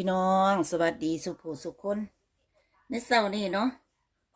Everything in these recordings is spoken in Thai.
พี่น้องสวัสดีสุภูสุคนในเช้านี้เนาะ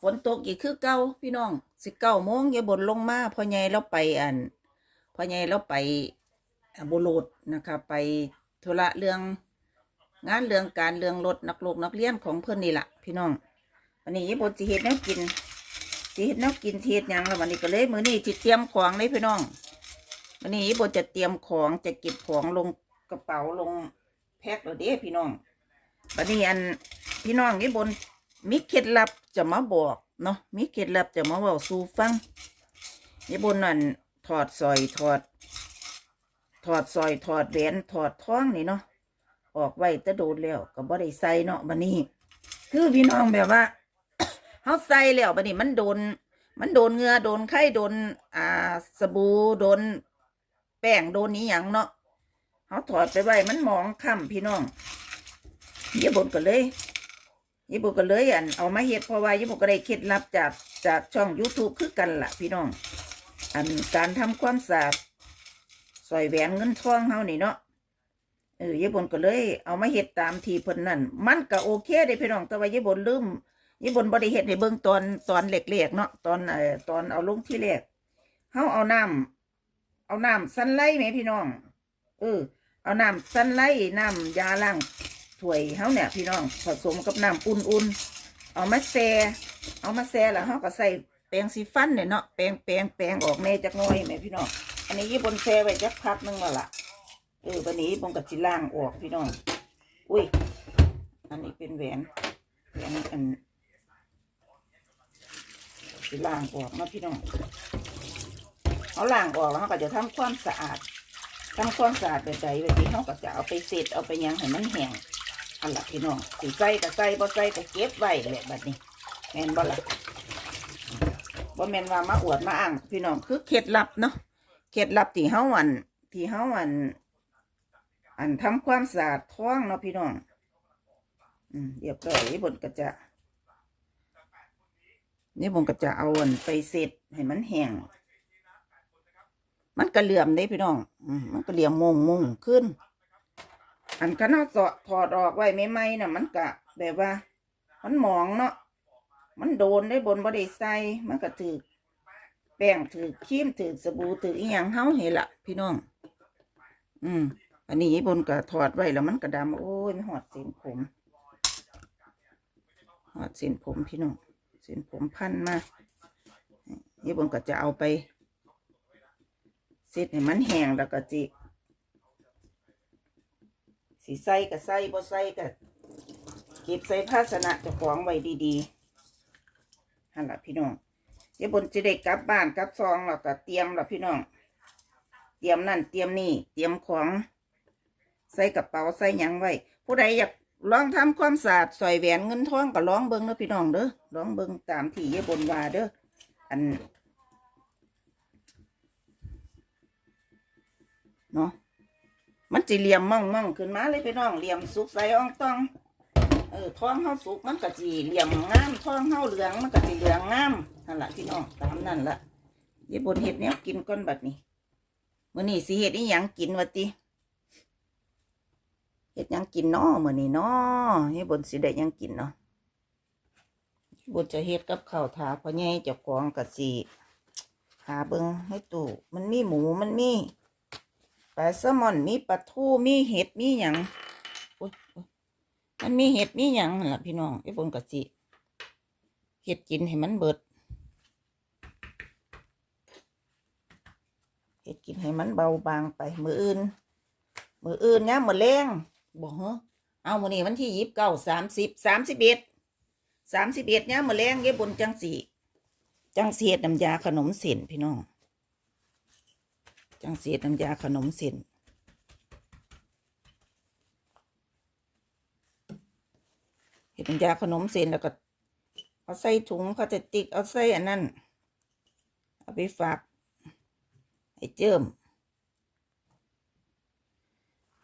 ฝนตกอีกคือเก่าพี่น้องสิเก้าโมงอย่าบ่นลงมาพอใหญ่เราไปอันพอใหญ่เราไปบุรุษนะคะไปธุระเรื่องงานเรื่องการเรื่องรถนักลูกนักเรียนของเพื่อนนี่แหละพี่น้องวันนี้ยายบนสิเฮ็ดแนวกินสิเฮ็ดแนวกินเฮ็ดยังแล้ววันนี้ก็เลยมือนี้จิเตรียมของเลยพี่น้องวันนี้ยายบนจะเตรียมของจะเก็บของลงกระเป๋าลงแพ็คแล้วเด้พี่น้อง วันนี้อันพี่น้องนี่บนมีเคล็ดลับจะมาบอกเนาะมีเคล็ดลับจะมาบอกสู่ฟังนี่บนนั่นถอดสอยถอด ถอดสอยถอดแหวนถอดท้องนี่เนาะออกไว้ตะโดนแล้วก็บ่ได้ใส่เนาะบัดนี้ คือพี่น้องแบบว่าเฮาใส่แล้วบัดนี้มันโดน มันโดนเหงือโดนไข้โดนอ่าสบู่โดน แป้งโดนนี้หยังเนาะเฮาถอดไปไว้มันมองค่ำพี่น้อง ยี่บุญก็เลยยี่บุญก็เลยอันเอามาเฮ็ดเพราะว่ายี่บุญก็ได้เคล็ดลับจากจากช่อง YouTube คือกันล่ะ พี่น้อง อันการทำความสะอาดสอยแหวนเงินทองเฮานี่เนาะเออยี่บุก็เลย เอามาเฮ็ดตามทีเพิ่นนั่นมันก็โอเคเด้พี่น้องแต่ว่ายี่บุลืมยี่บุบ่ได้เฮ็ดให้เบิ่งตอนตอนเล็กๆเนาะตอนเอ่อตอนเอาลงที่แรกเฮาเอาน้ำเอาน้ำสันไลแหมพี่น้อง เออ เอาน้ำสันไลน้ำยาล้าง ถ้วยเฮาเนี่ยพี่น้องผสมกับน้ำอุ่นๆเอามาแซ่เอามาแซ่แล้วเฮาก็ใส่แปรงสีฟันเนี่ยเนาะแปรงแปรงแปรงออกแน่จักน่อยแม่พี่น้องอันนี้ยี่บนแซ่ไว้จักพักหนึงแล้วล่ะเออวันนี้บนกับจิล่างออกพี่น้องอุ้ยอันนี้เป็นแหวนแหวนอันจิล่างออกมาพี่น้องเอาล่างออกแล้วเราก็จะทำความสะอาดทำความสะอาดไปใจไปที่เขาก็จะเอาไปเสร็จเอาไปยังให้มันแห้ง อันละพี่น้องสีใส่ก็ใส่บ่ใส่ก็เก็บไว้แหละบัดนี้แม่นบ่ละบ่แม่นว่ามาอวดมาอ้างพี่น้องคือเคล็ดลับเนาะเคล็ดลับที่เฮาอันที่เฮาอัน อันทำความสะอาดท้องเนาะพี่น้องอืมเรียบร้อยนี่บนก็จะนี่บนก็จะเอาอันไปเสร็จให้มันแห้งมันก็เหลื่อมได้พี่น้องอืมมันก็เหลี่ยมมงมงขึ้น อันคันเอาสอดถอดออกไว้ไม่ไหมน่ะ มันกะแบบว่า มันหมองเนาะมันโดนได้บนบ่ได้ใส่มันก็ถือแป้งถือครีมถือสบู่ถืออีหยังเฮาเห็นละพี่น้อง อืม อันนี้บนก็ถอดไว้แล้วมันก็ดำโอ้ยมันหอดเส้นผมหอดเส้นผมพี่น้องเส้นผมพันมานี่บนก็จะเอาไปเสร็จให้มันแห้งแล้วก็จิ สีใส่ก็ใส่บ่ใส่ก็เก็บใส่ภาชนะเจะของไว้ดีๆหั่นล่ะพี่น้องเดี๋ยวบนจะได้กลับบ้านกลับซองแล้วก็เตรียมล่ะพี่น้อง เตรียมนั่นเตรียมนี่เตรียมของ ใส่กระเป๋าใส่ยังไว้ ผู้ใดอยากลองทำความสะอาดใส่แหวนเงินทองก็ลองเบิ่งเด้อพี่น้องเด้อลองเบิ่งตามที่เยบนว่าเด้ออันเนาะ มันจะเหลี่ยมมั่งมั่งขึ้นมาเลยพี่น้องเหลี่ยมสุกใสอ่องต้องเออท้องเฮาสุกมันก็จีเหลี่ยมงามท้องเฮาเหลืองมันก็จีเหลืองงามนั่นแหละพี่น้องตามนั่นละยายบนเห็ดเนี้ยกินก้อนบัดนี้มื้อนี้สิเห็ดอีหยังกินวะติเห็ดยังกินเนาะมื้อนี้เนาะยายบนสิได้ยังกินเนาะบนจะเฮ็ดกับข้าวถาพ่อใหญ่เจ้าของก็สิหาเบิงให้ตู้มันมีหมูมันมี ลาแซลมอนมีปลาทูมีเห็ดมีหยังโอ๊ยโอ๊ยมันมีเห็ดมีหยังล่ะพี่น้องไอ้บนกะจิเห็ดกินให้มันเบิดเห็ดกินให้มันเบาบางไป มืออื่น มืออื่นเนี้ยมือแรงบอกเหรอเอามือนี้วันที่ยิบเก้าสามสิบสามสิบเอ็ดสามสิบเอ็ดเนี้ยมือแรงเย็บบนจังสีจังเสียดน้ำยาขนมเส้นพี่น้อง จังเสียดน้ำยาขนมเส้นเห็ดน้ำยาขนมเส้นแล้วก็ เอาใส่ถุงพลาสติกเอาใส่อันนั้นเอาไปฝากให้เจิม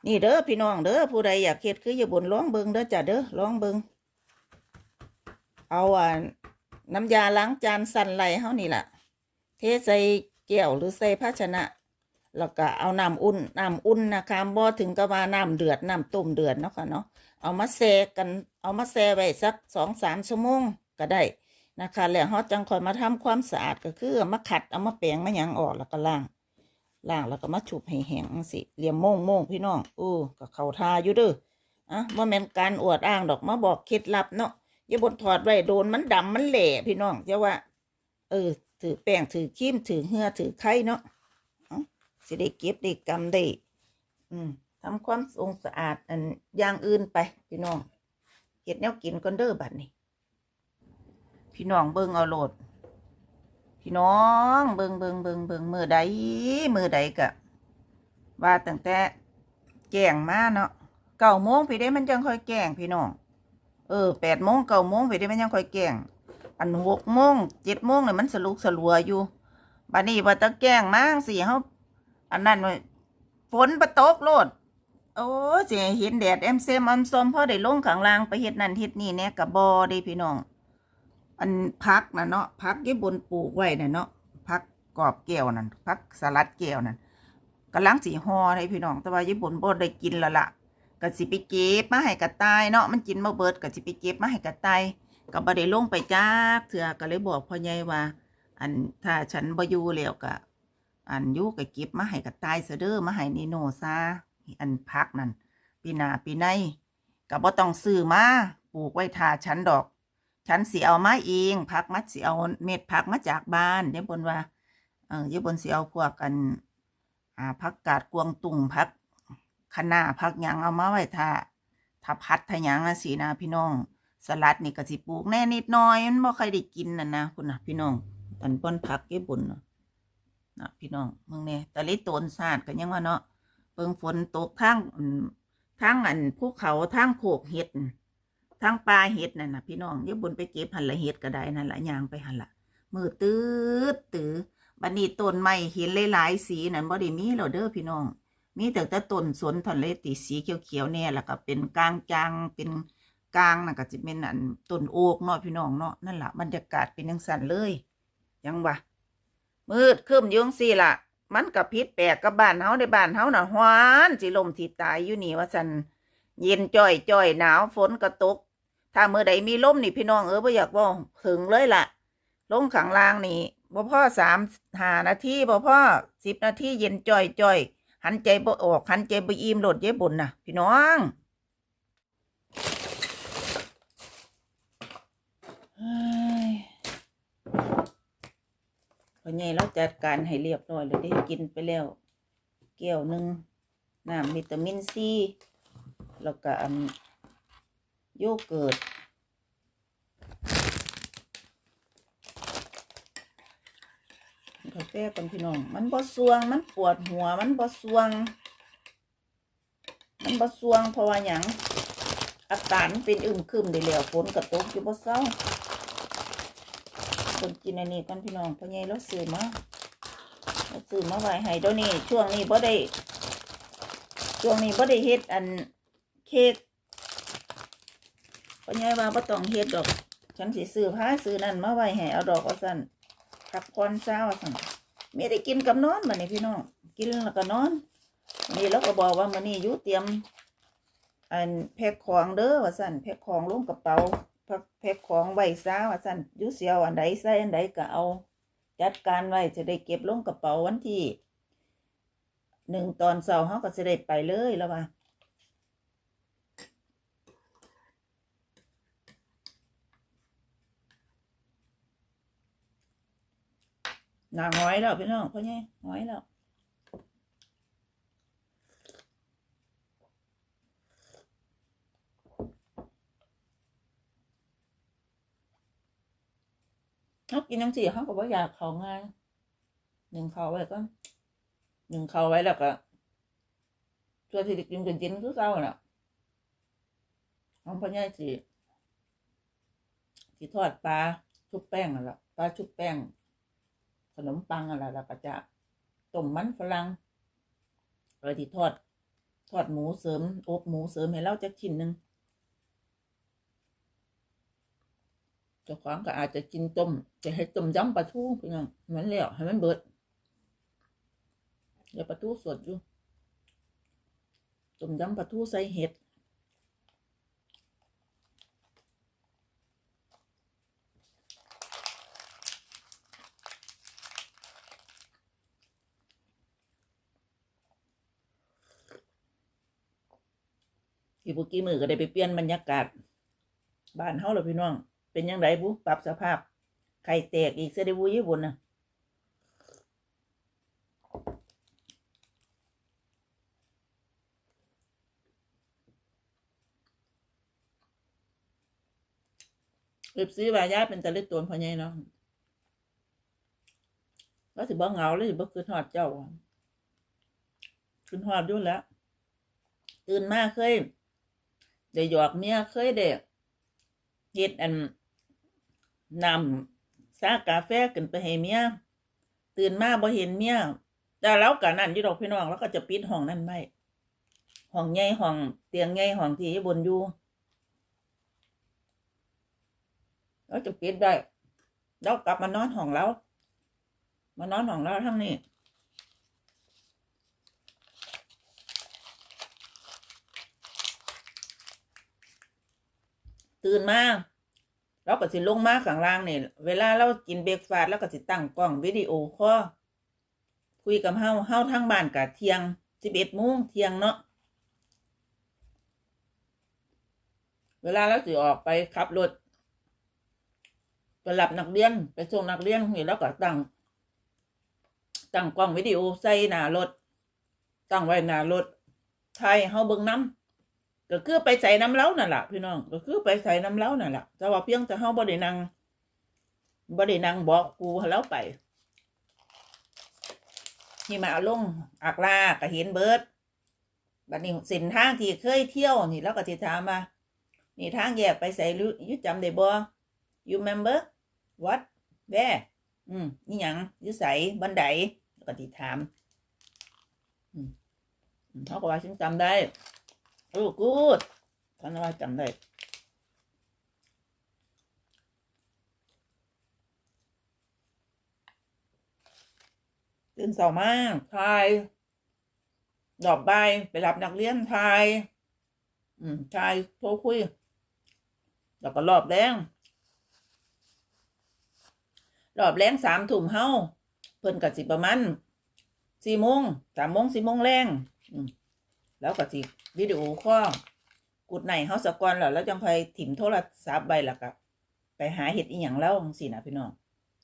นี่เด้อพี่น้องเด้อผู้ใดอยากเฮ็ดคืออย่าบ่นร้องเบิงเด้อจ้ะเด้อร้องเบิงเอาอ่าน้ำยาล้างจานสั่นไหลเฮานี่ล่ะ เทใส่แก้วหรือใส่ภาชนะ แล้วก็เอาน้ำอุ่นน้ำอุ่นนะคะบ่ถึงกับว่าน้ำเดือดน้ำต้มเดือดเนาะค่ะเนาะเอามาแช่กันเอามาแช่ไว้สักสองสามชั่วโมงก็ได้นะคะแล้วเขาจังคอยมาทำความสะอาดก็คือเอามาขัดเอามาแปรงมาหยังออกแล้วก็ล้างล้างแล้วก็มาฉุบให้แห้งสิเหลี่ยมโม่งโม่งพี่น้องอู้ก็เข้าทาอยู่เด้ออะว่าแม่นการอวดอ้างดอกมาบอกเคล็ดลับเนาะอย่าบนถอดไว้โดนมันดำมันแหล่พี่น้องจะว่า เออถือแป้งถือครีมถือเหือถือไข่เนาะ สิได้เก็บได้กำได้อืมทำความสะอาดสะอาดอันอย่างอื่นไป พี่น้องเห็ดแนวกินก่อนเด้อบัดนี้ พี่น้องเบิ่งเอาโหลด พี่น้องเบิ่งเบิ่งเบิ่งเบิ่งมือใดมือใดกะ ว่าตั้งแต่แจ้งมาเนาะเก้าโมงพี่ได้มันจังค่อยแกล้งพี่น้องเออแปดโมงเก้าโมงพี่ได้มันยังค่อยแกล้งอันหกโมงเจ็ดโมงเนี่ยมันสลุกสลัวอยู่บัดนี้ว่าตะแกล้งมาจั่งสิเฮา อันนั้นว่าฝนประตกโลด โอ้เสียเห็นแดดแอมเซมอมซอมพอได้ลงข้างล่างไปเฮ็ดนั่นเฮ็ดนี่แน่กับบอเด้พี่น้อง อันพักนะเนาะพักยี่บนปลูกไว้นะเนาะพักกรอบแก้วนั่นพักสลัดแก้วนั่นกำลังสีหอเลยพี่น้อง แต่ว่ายี่บนบ่ได้กินและละก็สิไปเก็บมาให้กระต่ายเนาะมันกินมาเบิดก็สิไปเก็บมาให้กระต่ายก็บ่ได้ลงไปจักเถื่อก็เลยบอกพ่อใหญ่ว่า อันถ้าฉันบ่อยู่แล้วก็ อันยู่ก็เก็บมาให้กระตายซะเด้อมาให้นีโนซาอันพักนั่นปีหนาปีในก็บ่ต้องซื้อมาปลูกไว้ทาฉันดอก ฉันสิเอามาเองพักมัดสิเอาเม็ดผักมาจากบ้านยายบนว่าเออยายบนสิเอาพวกกันอ่าผักกาดกวางตุ่งผักคะน้าผักยังเอามาไว้ถ้าถ้าพัดถ้ายังอะสินะพี่น้อง สลัดนี่ก็สิปลูกแน่นิดน่อยมันบ่ค่อยได้กินน่ะนะคุณนะพี่น้องอันป้อนผักยายบนน่ะ นะพี่น้องมึงเนี่ยตะลิโตนซาดกันยังว่าเนาะเปิงฝนตกทางอืมทางอันภูเขาทางโขกเห็ดทางปลาเห็ดนั่นนะพี่น้องเดี๋ยบนไปเก็บหันละเห็ดก็ได้นั่นละยางไปหันละมือตื้อตื้อบันนี้ต้นไม้เห็นหลายๆสีนั่นบ่ได้มีแล้วเด้อพี่น้อง มีแต่แต่ต้นสนทอนเลติสีเขียวๆเนี่ยแล้วก็เป็นกลางจางเป็นกลางน่ะก็จะเป็นอันต้นโอกเนาะพี่น้องเนาะนั่นละบรรยากาศเป็นจังซั่นเลย ยังวะ มืดครึ้มยุ่งซี่ล่ะ มันกับพิษแปลกกับบ้านเฮาในบ้านเฮาน่ะฮ้อนสิลมสิตายอยู่นี่ว่าซั่นเย็นจ่อยจ่อยหนาวฝนก็ตก ถ้าเมื่อใดมีลมนี่พี่น้องเออบ่อยากบอกถึงเลยล่ะลงขังล่างนี่บ่พ่อสามหานาทีบ่พ่อสิบนาทีเย็นจ่อยจ่อยหันใจบ่ออกหันใจบ่อิ่มโหลดเย็บบุญน่ะ พี่น้องเฮ้ย พ่อใหญ่เราจัดการให้เรียบร้อยเลยได้กินไปแล้วแก้วหนึ่งน้ำวิตามินซีแล้วก็อันโยเกิร์ตกาแฟกันพี่น้อง มันบ่สวง มันปวดหัว มันบ่สวง มันบ่สวงเพราะว่าหยังอากาศมันเป็นอึมครึมได้แล้วฝนก็ตกอยู่บ่เศร้า นกินอันนี้กันพี่น้องพ่อใหญ่เราซื้อมาเราซื้อมาไว้ให้เดี๋ยวนี้ช่วงนี้บ่ได้ ช่วงนี้บ่ได้เฮ็ดอันเค้กพ่อใหญ่ว่าบ่ต้องเฮ็ดดอก ฉันสิซื้อผ้าซื้อนั่นมาไว้ให้เอาดอกว่าซั่นพักผ่อนเช้าสั่นมีได้กินกับนอนมื้อนี้พี่น้องกินแล้วก็นอนนี่เราก็บอกว่ามื้อนี้อยู่เตรียมอันแพ็คของเด้อว่าซั่นแพ็คของลงกระเป๋า พ็คแพ็คของไว้ซาว่าซั่นยู่เสียวอันใดใส่อันใดก็เอา จัดการไว้จะได้เก็บลงกระเป๋าวันที่หนึ่งตอนเสาร์เขาก็จะได้ไปเลยแล้วว่าหนาหอยแล้วพี่น้องเพ่อเนี่ยหอยแล้ว เขากินจังสี่เขาก็บ่อยากเขาง่ายหนึ่งเขาไว้ก็หนึ่งเขาไว้แล้วก็ตัวที่กินกันจินคือเก่าน่ะของพ่อใหญ่สิสิทอดปลาชุบแป้งนั่นแหละปลาชุบแป้ง ขนมปังอะไรแล้วก็จะต้มมันฝรั่งแล้วที่ทอด ทอดหมูเสริมอบหมูเสริมให้เราจักชิ้นหนึ่ง เจ้าของก็อาจจะกินต้ม จะให้ต้มยำปลาทูพี่น้องมันแล้วให้มันเบิดเดี๋ยวปลาทูสดอยู่ต้มยำปลาทูใส่เห็ดอีกบุกี้มือก็ได้ไปเปลี่ยนบรรยากาศ บ้านเฮาแล้วพี่น้อง เป็นยังไงบุปรับสภาพ ไข่แตกอีกเสด็วุยบุญนะเอฟซีว่ายายเป็นตะลิตวนพ่อใหญ่เนาะแล้วสิบ่เงาแล้วสิบ่คืนฮอดเจ้าคืนฮอดอยู่แล้ว ตื่นมาเคยได้หยอกเมียเคยได้เฮ็ดอัน นำซากาแฟขึ้นไปให้เมียตื่นมาบ่เห็นเมียแต่แล้วกะนั่นอยู่ดอกพี่น้องแล้วก็จะปิดห้องนั่นไว้ห้องใหญ่ห้องเตียงใหญ่ห้องที่บนอยู่แล้วจะปิดได้แล้วกลับมานอนห้องแล้วมานอนห้องแล้วทั้งนี้ตื่นมา เราก็สิลงมาข้างล่างเนี่ยเวลาเรากินเบรกฟาสต์แล้วก็สิตั้งกล้องวิดีโอคอลคุยกับเฮาเฮาทางบ้านกะเที่ยงสิบเอ็ดโมงเที่ยงเนาะเวลาเราสิออกไปขับรถไปรับนักเรียนไปส่งนักเรียนนี่แล้วก็ตั้งตั้งกล้องวิดีโอใส่หน้ารถตั้งไว้หน้ารถถ่ายให้เฮาเบิ่งน้ำ ก็คือไปใส่น้ำเล้านั่นแหละพี่น้องก็คือไปใส่น้ำเล้านั่นแหละแต่ว่าเพียงแต่เฮาบ่ได้นั่งบ่ได้นั่งบอกกูให้เราไปที่มาเอาลงอักลาก็เห็นเบิร์ดบัดนี้ส้นทางที่เคยเที่ยวนี่แล้วก็สิถามว่านี่ทางแยกไปใส่รู้ยู่จำได้บ่ you remember what where อืมนี่หยังยู่ไสบันไดแล้วก็สิถามอืมอืมเขาก็ว่าฉันจำได้ โอ้กูดท่านว่าจำได้ตื่นเสามากทาย ดอกใบไปรับนักเรียนทาย อืมทายโทรคุย แล้วก็รอบแรงรอบแรงสามถุ่มเฮาเพิ่นกับสิประมาณสี่โมงสามโมงสี่โมงแรง อืมแล้วก็สิ วิดีโอคอกุดไหนเฮาสะกอนแล้วแล้วจังค่อยถิ่มโทรศัพท์ใบละก็ไปหาเห็ดอีหยังเล่าจังซี่นะพี่น้อง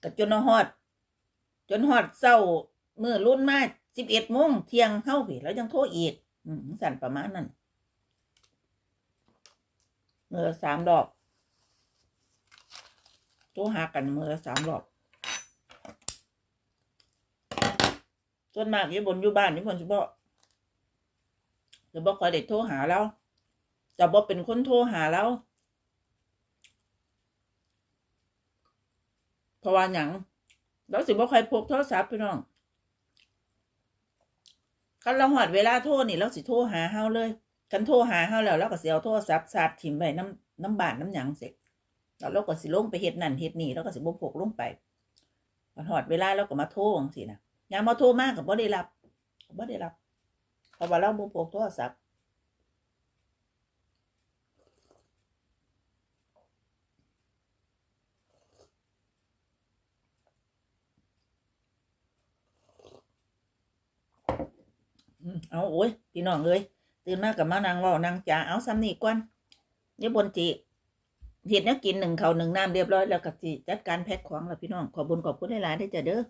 ก็จนฮอด จนฮอดเช้ามื้อรุ่นมา11โมงเที่ยงเฮาพี่แล้วจังโทรอีก อืมสั่นประมาณนั้นเมื่อสามดอกโทรหากันเมื่อสามดอกส่วนมากอยู่บนอยู่บ้านนี่เพิ่นสิบ่จะ บอกคอยได้โทรหาเราจะบอกเป็นคนโทรหาเราเพราะว่าหยังเราสิบอกใครพกโทรศัพท์พี่น้องคันเราหอดเวลาโทรนี่เราสิโทรหาเฮาเลยกันโทรหาเฮาแล้วเราก็สิเอาโทรศัพท์สาดถิ่มไว้น้ำน้ำบานน้ำหยังเสร็จแล้วเราก็สิลงไปเฮ็ดนั่นเฮ็ดนี่เราก็สิบ่พกลงไปมันหอดเวลาเราก็มาโทรจังซี่นะยามมาโทรมากก็บ่ได้รับบ่ได้รับ เพราะว่าเราบ่พกโทรศัพท์เอาโอ้ยพี่น้องเอ้ยตื่นมากับมานางว่านางจ๋าเอาซ้ำนี่ก่อนเดี๋ยบนจีเห็ดแนักกินหนึ่งเขาหนึ่งน้ำเรียบร้อยแล้วกับจีจัดการแพ็คของแล้วพี่น้องขอบุญขอบคุณหลายๆได้จ้ะเด้อ